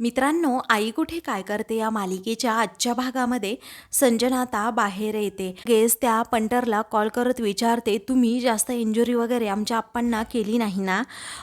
मित्रांनो आई कुठे काय करते या मालिकेच्या आजच्या भागामध्ये? संजना आता बाहेर येते. गेस त्या पंटरला कॉल करत विचारते तुम्ही जास्त इंजुरी वगैरे आमच्या आप्पांना केली नाही ना?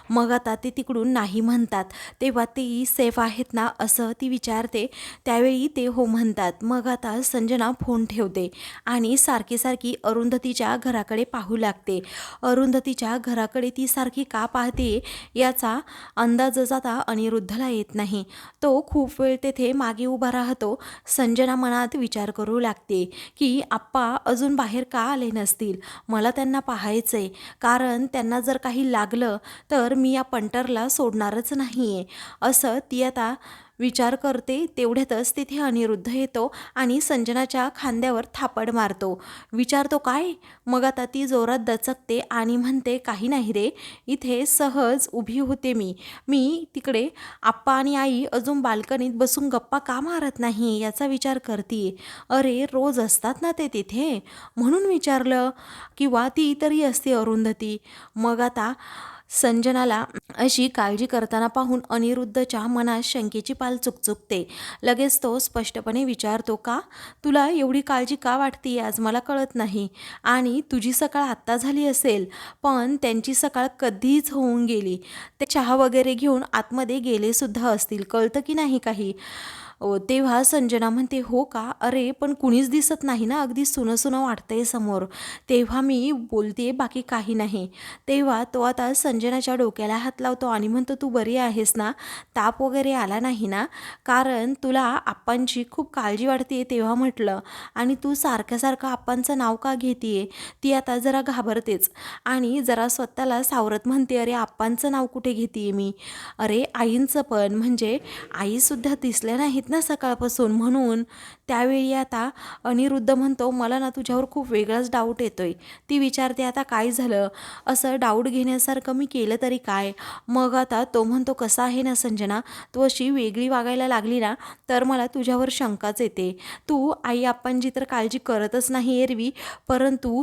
मग आता ते तिकडून नाही म्हणतात. तेव्हा ते सेफ आहेत ना असं ती विचारते. त्यावेळी ते हो म्हणतात. मग आता संजना फोन ठेवते आणि सारखी सारखी अरुंधतीच्या घराकडे पाहू लागते. अरुंधतीच्या घराकडे ती सारखी का पाहते याचा अंदाजच आता अनिरुद्धला येत नाही. तो खूप वेळ तेथे मागे उभा राहतो. संजना मनात विचार करू लागते की आप्पा अजून बाहेर का आले नसतील? मला त्यांना पाहायचंय. कारण त्यांना जर काही लागलं तर मी या पंटरला सोडणारच नाही आहे असं ती आता विचार करते तेवढ्यातच तिथे अनिरुद्ध येतो आणि संजनाच्या खांद्यावर थापड मारतो. विचारतो काय? मग आता ती जोरात दचकते आणि म्हणते काही नाही रे इथे सहज उभी होते मी. मी तिकडे आप्पा आणि आई अजून बाल्कनीत बसून गप्पा का मारत नाही? याचा विचार करते अरे रोज असतात ना ते तिथे? म्हणून विचारलं. किंवा ती तरी असते अरुंधती. मग आता संजनाला अशी काळजी करताना पाहून अनिरुद्धच्या मनात शंकेची पाल चुकचुकते. लगेच तो स्पष्टपणे विचारतो का? तुला एवढी काळजी का वाटते आज? मला कळत नाही. आणि तुझी सकाळ आत्ता झाली असेल पण त्यांची सकाळ कधीच होऊन गेली. ते चहा वगैरे घेऊन आतमध्ये गेलेसुद्धा असतील. कळतं की नाही काही? तेव्हा संजना म्हणते हो का? अरे पण कुणीच दिसत नाही ना? अगदी सुनं सुनं वाटतंय समोर. तेव्हा मी बोलते बाकी काही नाही. तेव्हा तो आता संजनाच्या डोक्याला हात लावतो आणि म्हणतो तू बरी आहेस ना? ताप वगैरे आला नाही ना? कारण तुला आप्पांची खूप काळजी वाटते तेव्हा म्हटलं. आणि तू सारखं सारखं आप्पांचं नाव का घेते ती आता जरा घाबरतेच. आणि जरा स्वतःला सावरत म्हणते अरे आप्पांचं नाव कुठे घेते मी? अरे आईंचं पण. म्हणजे आईसुद्धा दिसल्या नाहीत ना सकाळपासून म्हणून त्यावेळी आता अनिरुद्ध म्हणतो मला ना तुझ्यावर खूप वेगळाच डाऊट येतो आहे ती विचारते आता काय झालं? असं डाऊट घेण्यासारखं मी केलं तरी काय? मग आता तो म्हणतो कसा आहे ना संजना? तू अशी वेगळी वागायला लागली ना तर मला तुझ्यावर शंकाच येते. तू आई आप्पांची तर काळजी करतच नाही एरवी परंतु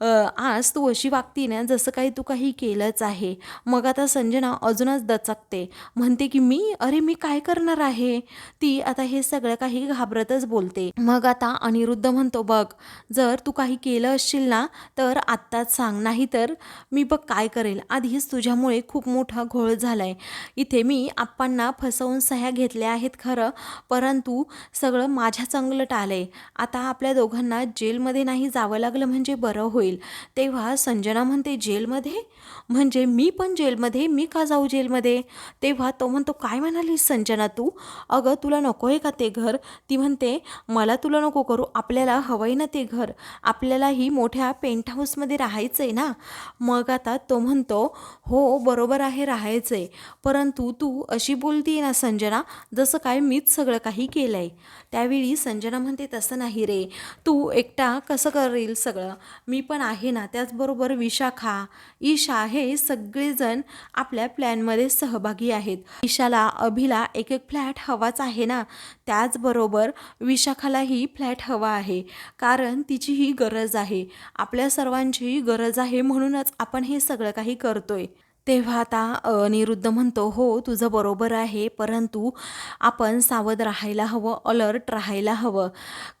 आज तू अशी वागती ना जसं काही तू काही केलंच आहे. मग आता संजना अजूनच दचकते. म्हणते की मी? अरे मी काय करणार आहे? ती आता हे सगळं काही घाबरतच बोलते. मग आता अनिरुद्ध म्हणतो बघ जर तू काही केलं असशील ना तर आत्ताच सांग. नाही तर मी बघ काय करेल. आधीच तुझ्यामुळे खूप मोठा घोळ झालाय. इथे मी आप्पांना फसवून सह्या घेतल्या आहेत खरं परंतु सगळं माझ्या चांगलं टालंय आता आपल्या दोघांना जेलमध्ये नाही जावं लागलं म्हणजे बरं होईल. तेव्हा संजना म्हणते जेलमध्ये? म्हणजे मी पण जेलमध्ये? मी का जाऊ जेलमध्ये? तेव्हा तो म्हणतो काय म्हणालीस संजना तू? अगं तुला नको नको आहे का ते घर? ती म्हणते मला तुला नको करू. आपल्याला हवं आहे ना ते घर. आपल्यालाही मोठ्या पेंट हाऊसमध्ये राहायचं आहे ना. मग आता तो म्हणतो हो बरोबर आहे राहायचं आहे परंतु तू अशी बोलती ना संजना जसं काय मीच सगळं काही केलं आहे त्यावेळी संजना म्हणते तसं नाही रे. तू एकटा कसं करेल सगळं? मी पण आहे ना त्याचबरोबर विशाखा ईशा हे सगळेजण आपल्या प्लॅनमध्ये सहभागी आहेत. ईशाला अभिला एक एक फ्लॅट हवाच आहे ना? त्याचबरोबर विशाखालाही फ्लॅट हवा आहे. कारण तिचीही गरज आहे. आपल्या सर्वांचीही गरज आहे म्हणूनच आपण हे सगळं काही करतोय. तेव्हा आता अनिरुद्ध म्हणतो हो तुझं बरोबर आहे परंतु आपण सावध राहायला हवं अलर्ट राहायला हवं.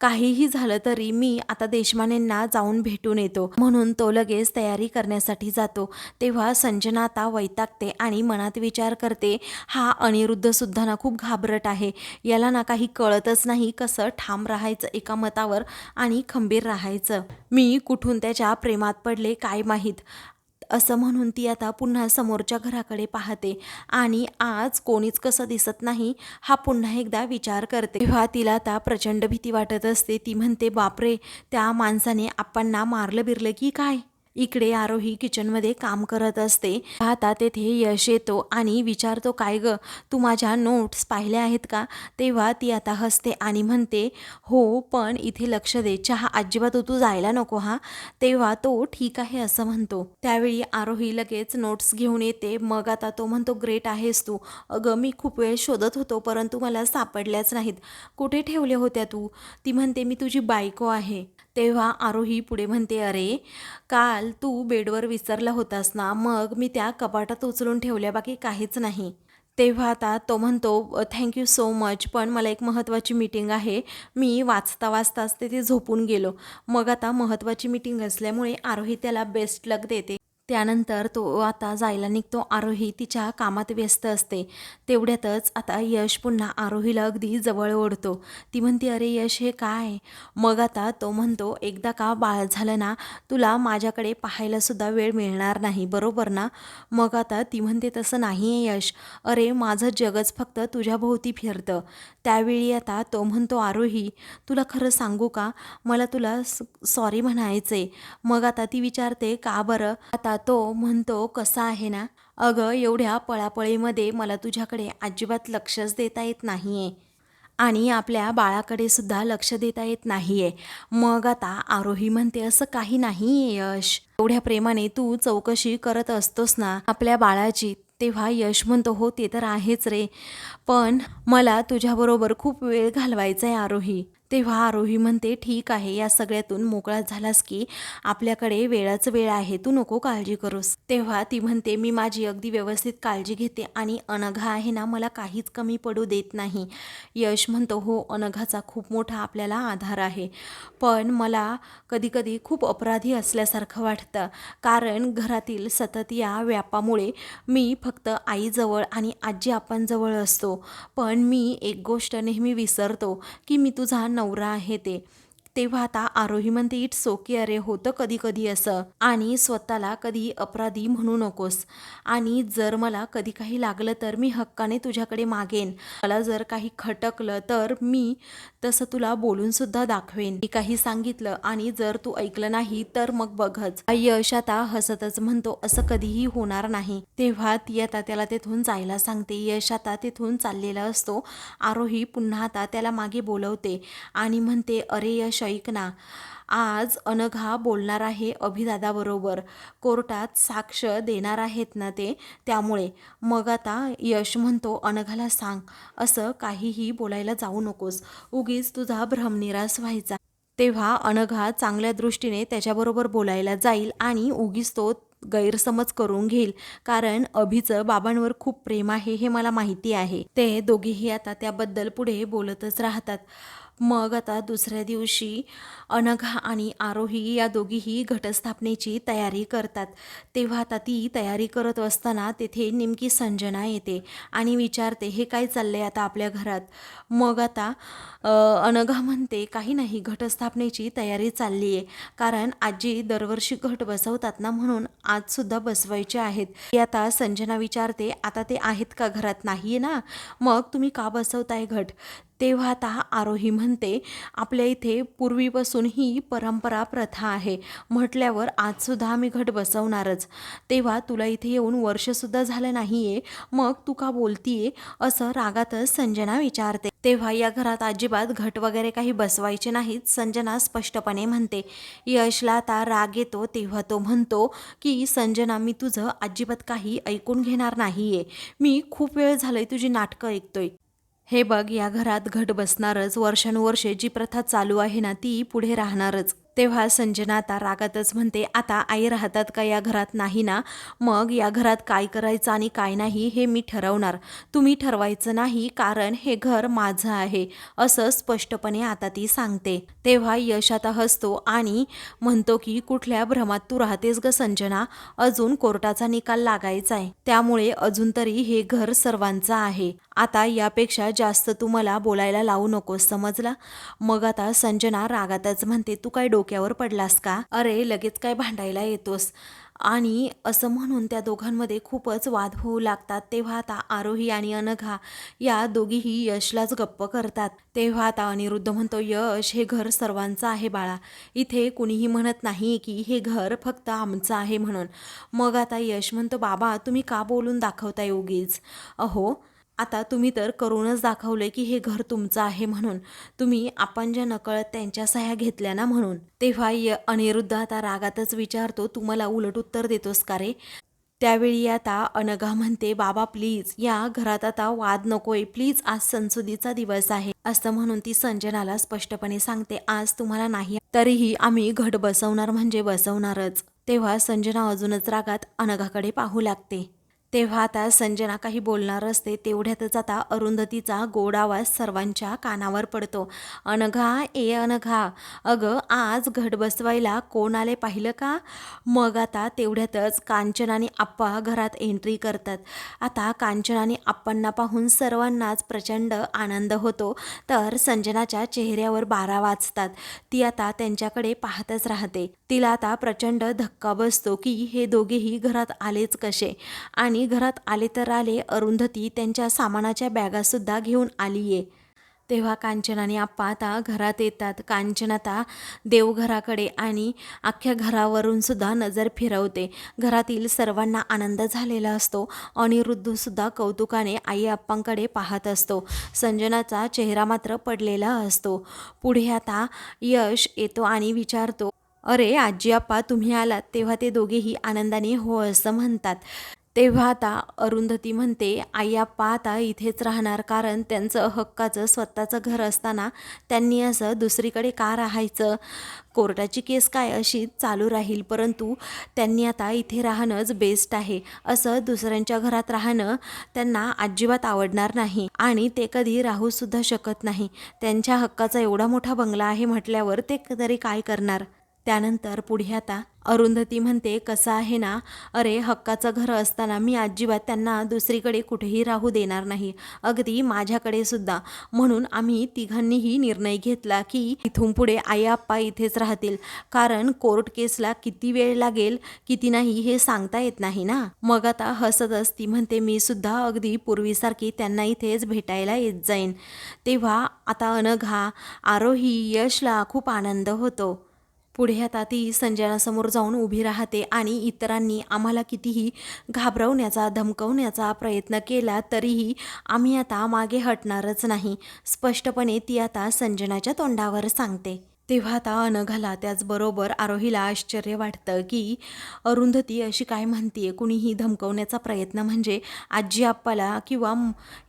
काहीही झालं तरी मी आता देशमानेंना जाऊन भेटून येतो. म्हणून तो लगेच तयारी करण्यासाठी जातो. तेव्हा संजना आता वैतागते आणि मनात विचार करते हा अनिरुद्ध सुद्धा ना खूप घाबरट आहे. याला ना काही कळतच नाही कसं ठाम राहायचं एका मतावर आणि खंबीर राहायचं. मी कुठून त्याच्या प्रेमात पडले काय माहीत. असं म्हणून ती आता पुन्हा समोरच्या घराकडे पाहते. आणि आज कोणीच कसं दिसत नाही हा पुन्हा एकदा विचार करते. तेव्हा तिला आता प्रचंड भीती वाटत असते. ती म्हणते बापरे त्या माणसाने आप्पांना मारलं बिरलं की काय? इकडे आरोही किचनमध्ये काम करत असते. आता तेथे यश येतो आणि विचारतो काय ग तू माझ्या नोट्स पाहिल्या आहेत का? तेव्हा ती आता हसते आणि म्हणते हो पण इथे लक्ष दे चहा अजिबात तू जायला नको हा. तेव्हा तो ठीक आहे असं म्हणतो. त्यावेळी आरोही लगेच नोट्स घेऊन येते. मग आता तो म्हणतो ग्रेट आहेस तू. अगं मी खूप वेळ शोधत होतो परंतु मला सापडल्याच नाहीत. कुठे ठेवल्या होत्या तू? ती म्हणते मी तुझी बायको आहे. तेव्हा आरोही पुढे म्हणते अरे काल तू बेडवर विसरला होतास ना मग मी त्या कपाटात उचलून ठेवल्या बाकी काहीच नाही. तेव्हा आता तो म्हणतो थँक्यू सो मच पण मला एक महत्त्वाची मीटिंग आहे. मी वाचता वाचताच तिथे झोपून गेलो. मग आता महत्त्वाची मीटिंग असल्यामुळे आरोही त्याला बेस्ट लक देते. त्यानंतर तो आता जायला निघतो. आरोही तिच्या कामात व्यस्त असते. तेवढ्यातच आता यश पुन्हा आरोहीला अगदी जवळ ओढतो. ती म्हणते अरे यश हे काय? मग आता तो म्हणतो एकदा का बाळ झालं ना तुला माझ्याकडे पाहायलासुद्धा वेळ मिळणार नाही बरोबर ना? मग आता ती म्हणते तसं नाही आहे यश. अरे माझं जगच फक्त तुझ्याभोवती फिरतं. त्यावेळी आता तो म्हणतो आरोही तुला खरं सांगू का? मला तुला सॉरी म्हणायचंय. मग आता ती विचारते का बरं? आता तो म्हणतो कसा आहे ना? अगं एवढ्या पळापळीमध्ये मला तुझ्याकडे अजिबात लक्षच देता येत नाही आहे आणि आपल्या बाळाकडे सुद्धा लक्ष देता येत नाही आहे मग आता आरोही म्हणते असं काही नाही यश. एवढ्या प्रेमाने तू चौकशी करत असतोस ना आपल्या बाळाची तेव्हा यश म्हणतो हो ते तर आहेच रे. पण मला तुझ्याबरोबर खूप वेळ घालवायचा आहे आरोही. तेव्हा आरोही म्हणते ठीक आहे या सगळ्यातून मोकळा झालास की आपल्याकडे वेळाच वेळ आहे तू नको काळजी करूस. तेव्हा ती म्हणते मी माझी अगदी व्यवस्थित काळजी घेते आणि अनघा आहे ना मला काहीच कमी पडू देत नाही. यश म्हणतो हो अनघाचा खूप मोठा आपल्याला आधार आहे पण मला कधीकधी खूप अपराधी असल्यासारखं वाटतं कारण घरातील सतत या व्यापामुळे मी फक्त आईजवळ आणि आजी आपांजवळ असतो पण मी एक गोष्ट नेहमी विसरतो की मी तुझा नवरा आहे ते. तेव्हा आता आरोही म्हणते इट्स ओके अरे होतं कधी कधी असं. आणि स्वतःला कधी अपराधी म्हणू नकोस. आणि जर मला कधी काही लागलं तर मी हक्काने तुझ्याकडे मागेन. मला जर काही खटकलं तर मी तसं तुला बोलून सुद्धा दाखवेन. मी काही सांगितलं आणि जर तू ऐकलं नाही तर मग बघच. यश आता हसतच म्हणतो असं कधीही होणार नाही. तेव्हा ती आता त्याला तेथून जायला सांगते. यश आता तेथून चाललेला असतो. आरोही पुन्हा आता त्याला मागे बोलवते आणि म्हणते अरे यश ऐक ना. आज अनघा बोलणार आहे अभिदादाबरोबर. कोर्टात साक्ष देणार आहेत ना ते? त्यामुळे. मग आता यश म्हणतो अनघाला सांग. असं काहीही बोलायला जाऊ नकोस. उगीच तुझा भ्रमनिरास व्हायचा. तेव्हा अनघा चांगल्या दृष्टीने त्याच्याबरोबर बोलायला जाईल आणि उगीच तो गैरसमज करून घेईल. कारण अभिचं बाबांवर खूप प्रेम आहे हे मला माहिती आहे. ते दोघेही आता त्याबद्दल पुढे बोलतच राहतात. मग आता दुसऱ्या दिवशी अनघा आणि आरोही या दोघीही घटस्थापनेची तयारी करतात. तेव्हा आता ती तयारी करत असताना तेथे नेमकी संजना येते आणि विचारते हे काय चाललंय आता आपल्या घरात? मग आता अनघा म्हणते काही नाही घटस्थापनेची तयारी चालली आहे कारण आजी दरवर्षी घट बसवतात ना म्हणून आजसुद्धा बसवायचे आहेत. ती आता संजना विचारते आता ते आहेत का घरात? नाही ना? मग तुम्ही का बसवताय घट? तेव्हा आता आरोही म्हणते आपल्या इथे पूर्वीपासून ही परंपरा प्रथा आहे. म्हटल्यावर आजसुद्धा आम्ही घट बसवणारच. तेव्हा तुला इथे येऊन वर्षसुद्धा झालं नाही आहे मग तू का बोलतीये? असं रागातच संजना विचारते. तेव्हा या घरात अजिबात घट वगैरे काही बसवायचे नाहीत संजना स्पष्टपणे म्हणते. यशला आता राग येतो तेव्हा तो म्हणतो की संजना मी तुझं अजिबात काही ऐकून घेणार नाहीये. मी खूप वेळ झालंय तुझी नाटकं ऐकतोय. हे बघ या घरात घट बसणारच वर्षानुवर्षे जी प्रथा चालू आहे ना ती पुढे राहणारच. तेव्हा संजना आता रागातच म्हणते आता आई राहतात का या घरात नाही ना? मग या घरात काय करायचं आणि काय नाही हे मी ठरवणार. तुम्ही ठरवायचं नाही कारण हे घर माझं आहे असं स्पष्टपणे आता ती सांगते. तेव्हा यश आता हसतो आणि म्हणतो की कुठल्या भ्रमात तू राहतेस ग संजना? अजून कोर्टाचा निकाल लागायचा आहे त्यामुळे अजून तरी हे घर सर्वांचं आहे. आता यापेक्षा जास्त तू मला बोलायला लावू नकोस समजला? मग आता संजना रागातच म्हणते तू काय डोक्यावर पडलास का? अरे लगेच काय भांडायला येतोस? आणि असं म्हणून त्या दोघांमध्ये खूपच वाद होऊ लागतात. तेव्हा आता आरोही आणि अनघा या दोघीही यशलाच गप्प करतात. तेव्हा आता अनिरुद्ध म्हणतो यश हे घर सर्वांचं आहे बाळा. इथे कुणीही म्हणत नाही की हे घर फक्त आमचं आहे म्हणून. मग आता यश म्हणतो बाबा तुम्ही का बोलून दाखवताय उगीच? अहो आता तुम्ही तर करूनच दाखवलंय की हे घर तुमचं आहे म्हणून. तुम्ही आपण ज्या नकळत त्यांच्या सह्या घेतल्या ना म्हणून. तेव्हा य अनिरुद्ध आता रागातच विचारतो तू मला उलट उत्तर देतोस का रे? त्यावेळी आता अनघा म्हणते बाबा प्लीज या घरात आता वाद नकोय. प्लीज आज संसुदीचा दिवस आहे. असं म्हणून ती संजनाला स्पष्टपणे सांगते आज तुम्हाला नाही तरीही आम्ही घट बसवणार म्हणजे बसवणारच. तेव्हा संजना अजूनच रागात अनघाकडे पाहू लागते. तेव्हा आता संजना काही बोलणार असते तेवढ्यातच आता अरुंधतीचा गोड आवाज सर्वांच्या कानावर पडतो. अनघा ए अनघा अगं आज घट बसवायला कोण आले पाहिलं का? मग आता तेवढ्यातच कांचन आणि आप्पा घरात एंट्री करतात. आता कांचन आणि आप्पांना पाहून सर्वांनाच प्रचंड आनंद होतो. तर संजनाच्या चेहऱ्यावर बारा वाजतात. ती आता त्यांच्याकडे पाहतच राहते. तिला आता प्रचंड धक्का बसतो की हे दोघेही घरात आलेच कसे? आणि घरात आले तर आले अरुंधती त्यांच्या सामानाच्या बॅगासुद्धा घेऊन आली आहे तेव्हा कांचन आणि आप्पा आता घरात येतात. कांचन आता देवघराकडे आणि अख्ख्या घरावरून सुद्धा नजर फिरवते. घरातील सर्वांना आनंद झालेला असतो. अनिरुद्धसुद्धा कौतुकाने आई आप्पांकडे पाहत असतो. संजनाचा चेहरा मात्र पडलेला असतो. पुढे आता यश येतो आणि विचारतो अरे आजी आप्पा तुम्ही आलात. तेव्हा ते दोघेही आनंदाने हो असं म्हणतात. तेव्हा आता अरुंधती म्हणते आई आप्पा आता इथेच राहणार कारण त्यांचं हक्काचं स्वतःचं घर असताना त्यांनी असं दुसरीकडे का राहायचं? कोर्टाची केस काय अशी चालू राहील? परंतु त्यांनी आता इथे राहणंच बेस्ट आहे. असं दुसऱ्यांच्या घरात राहणं त्यांना अजिबात आवडणार नाही आणि ते कधी राहूसुद्धा शकत नाही. त्यांच्या हक्काचा एवढा मोठा बंगला आहे म्हटल्यावर ते तरी काय करणार? त्यानंतर पुढे आता अरुंधती म्हणते कसं आहे ना? अरे हक्काचं घर असताना मी अजिबात त्यांना दुसरीकडे कुठेही राहू देणार नाही. अगदी माझ्याकडे सुद्धा. म्हणून आम्ही तिघांनीही निर्णय घेतला की इथून पुढे आई आप्पा इथेच राहतील. कारण कोर्ट केसला किती वेळ लागेल किती नाही हे सांगता येत नाही ना? मग आता हसतच ती म्हणते मी सुद्धा अगदी पूर्वीसारखी त्यांना इथेच भेटायला येत जाईन. तेव्हा आता अनघा आरोही यशला खूप आनंद होतो. पुढे आता ती संजनासमोर जाऊन उभी राहते आणि इतरांनी आम्हाला कितीही घाबरवण्याचा धमकवण्याचा प्रयत्न केला तरीही आम्ही आता मागे हटणारच नाही. स्पष्टपणे ती आता संजनाच्या तोंडावर सांगते. तेव्हा आता अनघाला त्याचबरोबर आरोहीला आश्चर्य वाटतं की अरुंधती अशी काय म्हणतीये? कुणीही धमकवण्याचा प्रयत्न म्हणजे आजी आप्पाला किंवा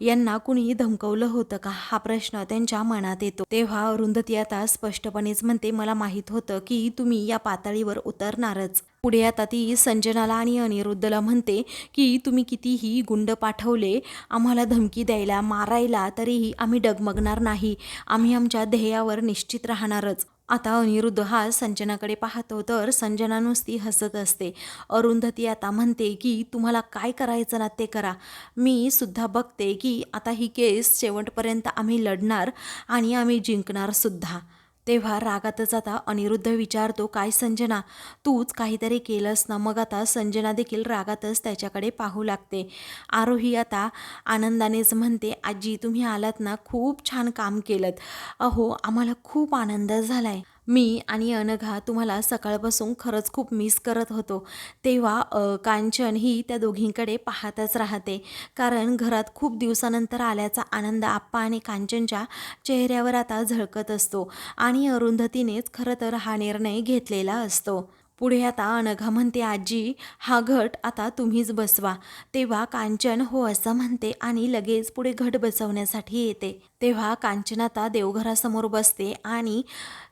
यांना कुणीही धमकवलं होतं का? हा प्रश्न त्यांच्या मनात येतो. तेव्हा अरुंधती आता स्पष्टपणेच म्हणते मला माहीत होतं की तुम्ही या पातळीवर उतरणारच. पुढे आता ती संजनाला आणि अनिरुद्धला म्हणते की तुम्ही कितीही गुंड पाठवले आम्हाला धमकी द्यायला मारायला तरीही आम्ही डगमगणार नाही. आम्ही आमच्या ध्येयावर निश्चित राहणारच. आता अनिरुद्ध हा संजनाकडे पाहतो तर संजना नुसती हसत असते. अरुंधती आता म्हणते की तुम्हाला काय करायचं ना ते करा. मी सुद्धा बघते की आता ही केस शेवटपर्यंत आम्ही लढणार आणि आम्ही जिंकणार सुद्धा. तेव्हा रागातच आता अनिरुद्ध विचारतो काय संजना तूच काहीतरी केलंस ना? मग आता संजना देखील रागातच त्याच्याकडे पाहू लागते. आरोही आता आनंदानेच म्हणते आजी तुम्ही आलात ना? खूप छान काम केलं अहो आम्हाला खूप आनंद झाला आहे मी आणि अनघा तुम्हाला सकाळपासून खरंच खूप मिस करत होतो. तेव्हा कांचन ही त्या दोघींकडे पाहतच राहते. कारण घरात खूप दिवसानंतर आल्याचा आनंद आप्पा आणि कांचनच्या चेहऱ्यावर आता झळकत असतो आणि अरुंधतीनेच खरं तर हा निर्णय घेतलेला असतो. पुढे आता अनघा म्हणते आजी हा घट आता तुम्हीच बसवा तेव्हा कांचन हो असं म्हणते आणि लगेच पुढे घट बसवण्यासाठी येते तेव्हा कांचन आता देवघरासमोर बसते आणि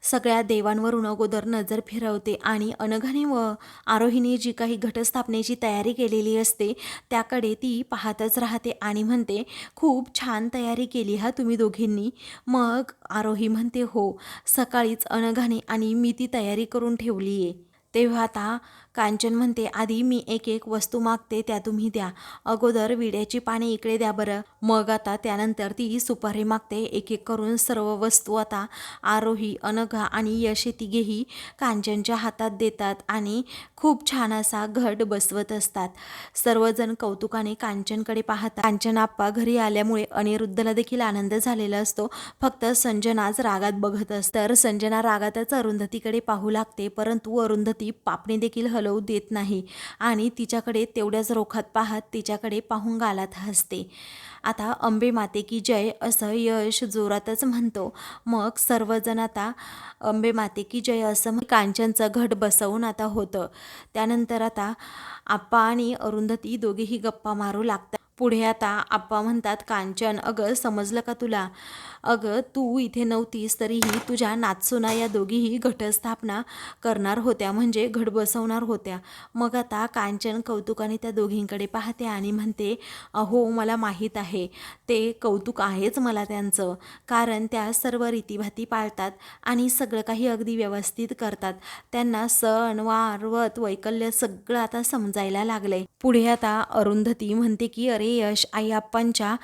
सगळ्या देवांवरून अगोदर नजर फिरवते आणि अनघाने व आरोहीने जी काही घटस्थापनेची तयारी केलेली असते त्याकडे ती पाहतच राहते आणि म्हणते खूप छान तयारी केली हा तुम्ही दोघींनी मग आरोही म्हणते हो सकाळीच अनघाने आणि मी ती तयारी करून ठेवली आहे तेव्हा आता कांचन म्हणते आधी मी एक एक वस्तू मागते त्या तुम्ही द्या. अगोदर विड्याची पाने इकडे द्या बरं. मग आता त्यानंतर ती सुपारी मागते एक एक करून सर्व वस्तू आता आरोही अनघा आणि यश तिघेही कांचनच्या हातात देतात आणि खूप छान असा घट बसवत असतात. सर्वजण कौतुकाने कांचनकडे पाहतात. कांचन आप्पा घरी आल्यामुळे अनिरुद्धला देखील आनंद झालेला असतो. फक्त संजनाच रागात बघत असतं तर संजना रागातच अरुंधतीकडे पाहू लागते परंतु अरुंधती पापणी देखील हलवू देत नाही. आणि तिच्याकडे तेवढ्याच रोखात पाहत तिच्याकडे पाहून गालात हसते. आता अंबे माते की जय असं यश जोरातच म्हणतो. मग सर्वजण आता अंबे माते की जय असं कांचनचं घट बसवून आता होतं. त्यानंतर आता आप्पा आणि अरुंधती दोघेही गप्पा मारू लागतात. पुढे आता आप्पा म्हणतात कांचन अगं समजलं का तुला? अगं तू इथे नव्हतीस तरीही तुझ्या नाचसुना या दोघीही घटस्थापना करणार होत्या म्हणजे घट बसवणार होत्या. मग आता कांचन कौतुकाने त्या दोघींकडे पाहते आणि म्हणते अहो मला माहीत आहे ते कौतुक आहेच मला त्यांचं कारण त्या सर्व रीतीभाती पाळतात आणि सगळं काही अगदी व्यवस्थित करतात. त्यांना सण वार व्रत वैकल्य सगळं आता समजायला लागलंय. पुढे आता अरुंधती म्हणते की अरे यश आई आप्पांच्या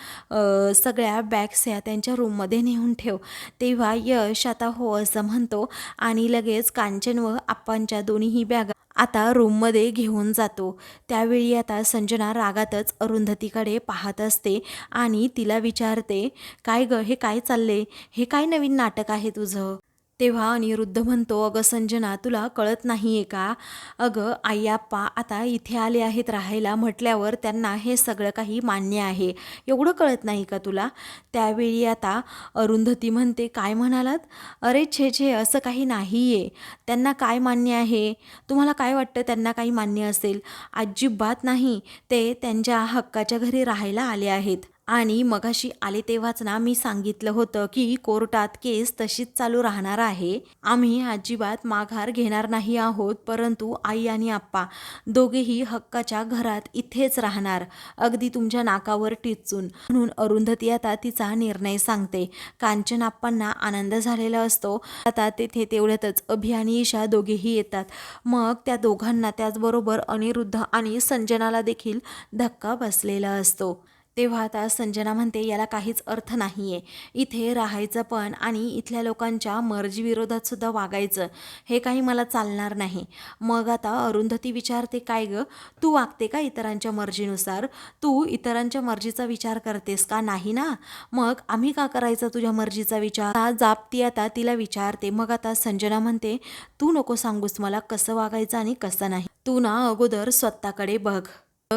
सगळ्या बॅग्स ह्या त्यांच्या रूममध्ये नेऊन ठेव. तेव्हा यश आता हो असं म्हणतो आणि लगेच कांचन व आप्पांच्या दोन्हीही बॅगा आता रूममध्ये घेऊन जातो. त्यावेळी आता संजना रागातच अरुंधतीकडे पाहत असते आणि तिला विचारते काय ग हे काय चालले हे काय नवीन नाटक आहे तुझं? तेव्हा अनिरुद्ध म्हणतो अगं संजना तुला कळत नाही आहे का? अगं आई आप्पा आता इथे आले आहेत राहायला. म्हटल्यावर त्यांना हे सगळं काही मान्य आहे. एवढं कळत नाही का तुला? त्यावेळी आता अरुंधती म्हणते काय म्हणालात? अरे छे छे असं काही नाही आहे त्यांना काय मान्य आहे? तुम्हाला काय वाटतं त्यांना काही मान्य असेल? अजिबात नाही. ते त्यांच्या हक्काच्या घरी राहायला आले आहेत. आणि मगाशी आले तेव्हाच ना मी सांगितलं होतं की कोर्टात केस तशीच चालू राहणार आहे. आम्ही अजिबात माघार घेणार नाही आहोत परंतु आई आणि आप्पा दोघेही हक्काच्या घरात इथेच राहणार. अगदी तुमच्या नाकावर टिचून. म्हणून अरुंधती आता तिचा निर्णय सांगते. कांचन आप्पांना आनंद झालेला असतो. आता तेथे तेवढ्यातच अभि आणि ईशा दोघेही येतात. मग त्या दोघांना त्याचबरोबर अनिरुद्ध आणि संजनाला देखील धक्का बसलेला असतो. तेव्हा आता संजना म्हणते याला काहीच अर्थ नाही आहे इथे राहायचं पण आणि इथल्या लोकांच्या मर्जीविरोधात सुद्धा वागायचं. हे काही मला चालणार नाही. मग आता अरुंधती विचारते काय ग? तू वागते का इतरांच्या मर्जीनुसार? तू इतरांच्या मर्जीचा विचार करतेस का? नाही ना? मग आम्ही का करायचा तुझ्या मर्जीचा विचार? जापती आता तिला विचारते. मग आता संजना म्हणते तू नको सांगूस मला कसं वागायचं आणि कसं नाही. तू ना अगोदर स्वतःकडे बघ.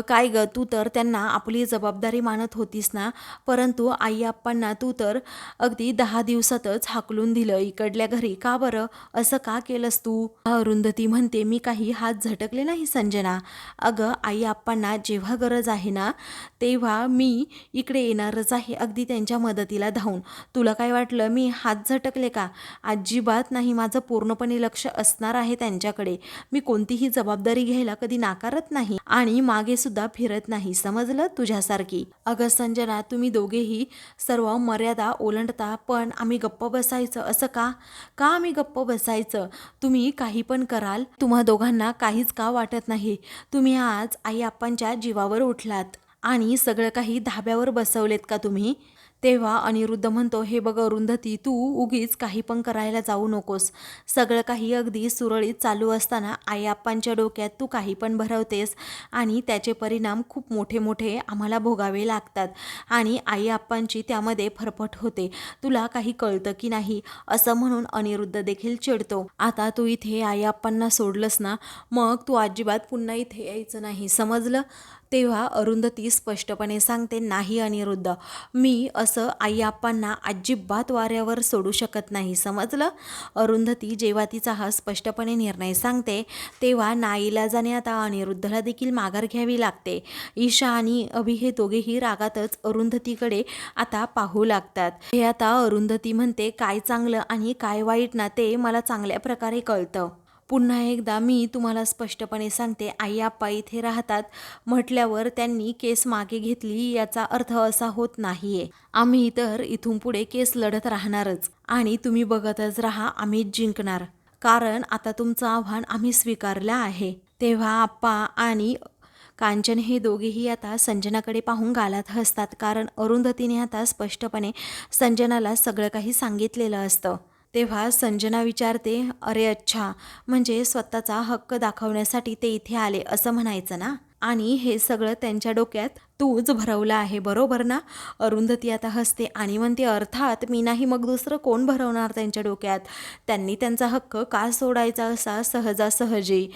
काय ग तू तर त्यांना आपली जबाबदारी मानत होतीस ना. परंतु आई आप्पांना तू तर अगदी दहा दिवसातच हाकलून दिलं इकडल्या घरी. का बरं? असं का केलंस तू? अरुंधती म्हणते मी काही हात झटकले नाही संजना. अगं आई आप्पांना जेव्हा गरज आहे ना तेव्हा मी इकडे येणारच आहे अगदी त्यांच्या मदतीला धावून. तुला काय वाटलं मी हात झटकले का? अजिबात नाही माझं पूर्णपणे लक्ष असणार आहे त्यांच्याकडे. मी कोणतीही जबाबदारी घ्यायला कधी नाकारत नाही. आणि मागे सुद्धा फिरत नाही. समजलं तुझ्यासारखी? अगं संजना तुम्ही दोघेही सर्व मर्यादा ओलांडता पण आम्ही गप्प बसायचं असं का? का आम्ही गप्प बसायचं? तुम्ही काही पण कराल तुम्हा दोघांना काहीच का वाटत नाही? तुम्ही आज आई आप्पांच्या जीवावर उठलात आणि सगळं काही धाब्यावर बसवलेत का तुम्ही? तेव्हा अनिरुद्ध म्हणतो हे बघ अरुंधती तू उगीच काही पण करायला जाऊ नकोस. सगळं काही अगदी सुरळीत चालू असताना आई आप्पांच्या डोक्यात तू काही पण भरवतेस आणि त्याचे परिणाम खूप मोठे मोठे आम्हाला भोगावे लागतात आणि आई आप्पांची त्यामध्ये फरफट होते. तुला काही कळतं की नाही असं म्हणून अनिरुद्ध देखील चिडतो. आता तू इथे आई आप्पांना सोडलंस ना मग तू अजिबात पुन्हा इथे यायचं नाही. समजलं? तेव्हा अरुंधती स्पष्टपणे सांगते नाही अनिरुद्ध मी असं आई आप्पांना अजिबात वाऱ्यावर सोडू शकत नाही समजलं? अरुंधती जेव्हा तिचा हा स्पष्टपणे निर्णय सांगते तेव्हा नाईलाजाने आता अनिरुद्धला देखील माघार घ्यावी लागते. ईशा आणि अभि हे दोघेही रागातच अरुंधतीकडे आता पाहू लागतात. हे आता अरुंधती म्हणते काय चांगलं आणि काय वाईट ना ते मला चांगल्या प्रकारे कळतं. पुन्हा एकदा मी तुम्हाला स्पष्टपणे सांगते आई आप्पा इथे राहतात. म्हटल्यावर त्यांनी केस मागे घेतली याचा अर्थ असा होत नाहीये. आम्ही तर इथून पुढे केस लढत राहणारच आणि तुम्ही बघतच राहा आम्हीच जिंकणार. कारण आता तुमचं आव्हान आम्ही स्वीकारलं आहे. तेव्हा आप्पा आणि कांचन हे दोघेही आता संजनाकडे पाहून गालात हसतात कारण अरुंधतीने आता स्पष्टपणे संजनाला सगळं काही सांगितलेलं असतं. तेव्हा संजना विचारते अरे अच्छा म्हणजे स्वतःचा हक्क दाखवण्यासाठी ते इथे आले असं म्हणायचं ना? आणि हे सगळं त्यांच्या डोक्यात तूच भरवलं आहे बरोबर ना? अरुंधती आता हसते आणि म्हणते अर्थात मी नाही मग दुसरं कोण भरवणार त्यांच्या डोक्यात? त्यांनी त्यांचा हक्क का सोडायचा असा सहजासहजी?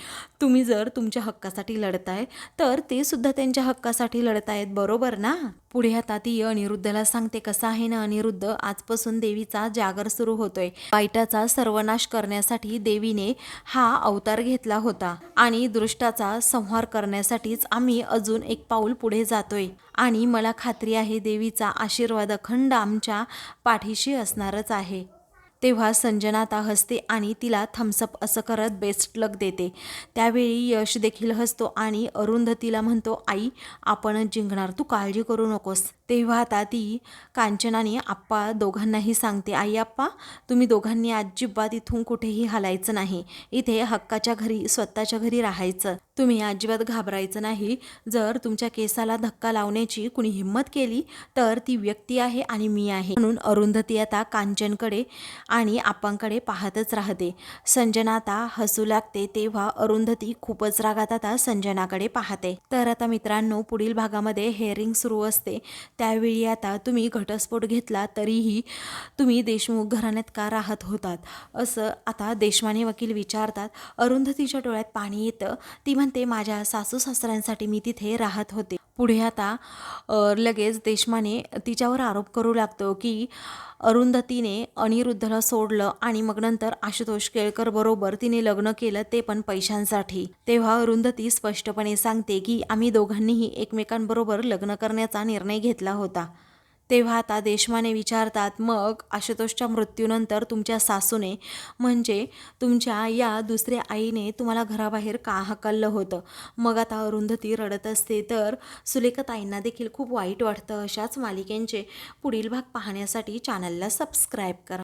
तुम्ही जर तुमच्या हक्कासाठी लढताय तर ते सुद्धा त्यांच्या हक्कासाठी लढतायत बरोबर ना? पुढे आता ती अनिरुद्धला सांगते कसं आहे ना अनिरुद्ध आजपासून देवीचा जागर सुरू होतोय. वाईटाचा सर्वनाश करण्यासाठी देवीने हा अवतार घेतला होता आणि दृष्टाचा संहार करण्यासाठीच आम्ही अजून एक पाऊल पुढे जातो करतोय. आणि मला खात्री आहे देवीचा आशीर्वाद अखंड आमच्या पाठीशी असणारच आहे. तेव्हा संजनाता हसते आणि तिला थम्सअप असं करत बेस्ट लक देते. त्यावेळी यश देखील हसतो आणि अरुंधतीला म्हणतो आई आपणच जिंकणार तू काळजी करू नकोस. तेव्हा आता ती कांचनाने आप्पा दोघांनाही सांगते आई आप्पा तुम्ही दोघांनी अजिबात इथून कुठेही हलायचं नाही. इथे हक्काच्या घरी स्वतःच्या घरी राहायचं. तुम्ही अजिबात घाबरायचं नाही. जर तुमच्या केसाला धक्का लावण्याची कुणी हिंमत केली तर ती व्यक्ती आहे आणि मी आहे. म्हणून अरुंधती आता कांचनकडे आणि आपांकडे पाहतच राहते. संजना आता हसू लागते तेव्हा अरुंधती खूपच रागात आता संजनाकडे पाहते. तर आता मित्रांनो पुढील भागामध्ये हेअरिंग सुरू असते. त्यावेळी आता तुम्ही घटस्फोट घेतला तरीही तुम्ही देशमुख घराण्यात का राहत होतात? असं आता देशमाने वकील विचारतात. अरुंधतीच्या डोळ्यात पाणी येतं. ती म्हणते माझ्या सासू सासऱ्यांसाठी मी तिथे राहत होते. पुढे आता लगेच देशमाने तिच्यावर आरोप करू लागतो की अरुंधतीने अनिरुद्धला सोडलं आणि मग नंतर आशुतोष केळकर बरोबर तिने लग्न केलं ते पण पैशांसाठी. तेव्हा अरुंधती स्पष्टपणे सांगते की आम्ही दोघांनीही एकमेकांबरोबर लग्न करण्याचा निर्णय घेतला होता. तेव्हा आता देशमाने विचारतात मग आशुतोषच्या मृत्यूनंतर तुमच्या सासूने म्हणजे तुमच्या या दुसऱ्या आईने तुम्हाला घराबाहेर का हकललं होतं? मग आता अरुंधती रडत असते तर सुलेखताईंना देखील खूप वाईट वाटतं अशाच मालिकेंचे पुढील भाग पाहण्यासाठी चॅनलला सबस्क्राईब करा.